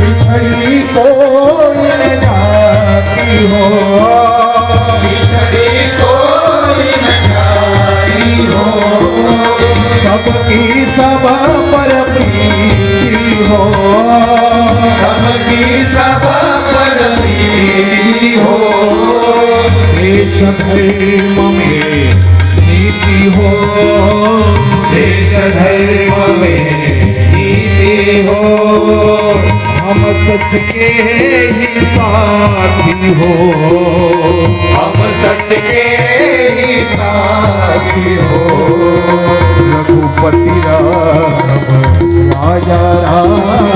बिछड़ी हो सबकी सब पर प्रीति हो। सबकी सब पर प्रीति हो देश धर्म में नीति हो देश धर्म सच के ही साथी हो। हम सच के ही साथी हो। रघुपति राम राजा राम।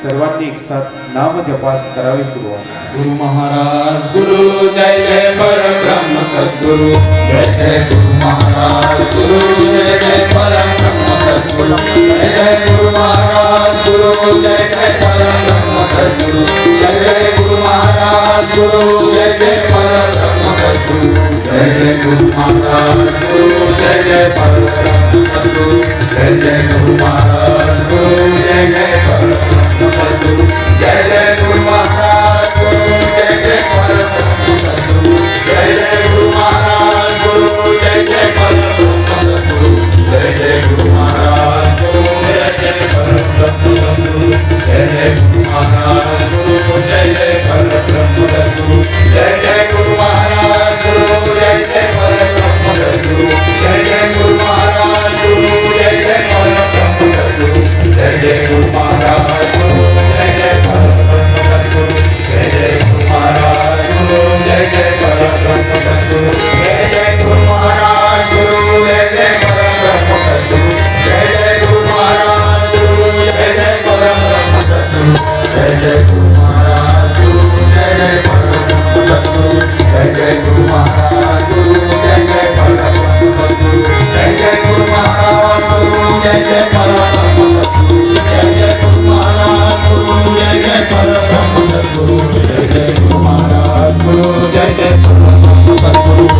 सर्वांनी एक साथ नाम जपास करावे सुरुवात गुरु महाराज गुरु जय जय पर ब्रह्म सद्गुरु। जय जय गुरु महाराज गुरु जय जय पर ब्रह्म सद्गुरु। जय जय गुरु महाराज गुरु जय जय पर ब्रह्म सद्गुरु। जय जय गुरु महाराज गुरु जय जय पर ब्रह्म सद्गुरु। जय जय गुरु महाराज गुरु जय जय पर ब्रह्म सद्गुरु जय जय गुरु महाराज गुरु जय जय पर ब्रह्म सद्गुरु जय जय गुरु महाराज गुरु जय जय पर ब्रह्म सद्गुरु जय जय गुरु महाराज गुरु जय जय पर ब्रह्म सद्गुरु जय जय गुरु महाराज गुरु जय जय पर ब्रह्म सद्गुरु जय जय गुरु महाराज गुरु जय जय पर ब्रह्म गुरु जय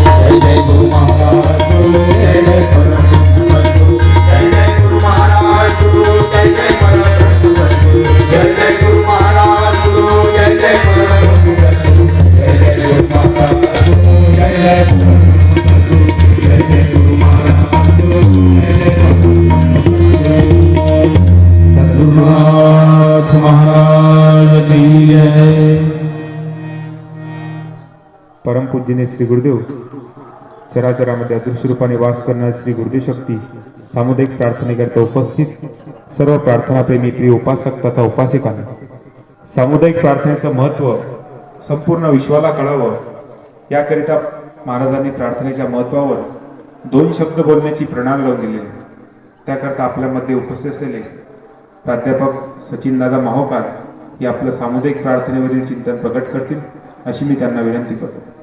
परमपूज्यने श्री गुरुदेव चराचरामध्ये अदृश्य रूपाने वास करणारे श्री गुरुदेव शक्ती सामुदायिक प्रार्थनेकरिता उपस्थित. सर्व प्रार्थनाप्रेमी प्रिय उपासक तथा उपासिकांना सामुदायिक प्रार्थनेचं महत्त्व संपूर्ण विश्वाला कळावं. याकरिता महाराजांनी प्रार्थनेच्या महत्त्वावर दोन शब्द बोलण्याची प्रणाली लावून दिलेली. त्याकरता आपल्यामध्ये उपस्थित असलेले प्राध्यापक सचिनदादा माहोकार हे आपलं सामुदायिक प्रार्थनेवरील चिंतन प्रकट करतील. अशी मी त्यांना विनंती करतो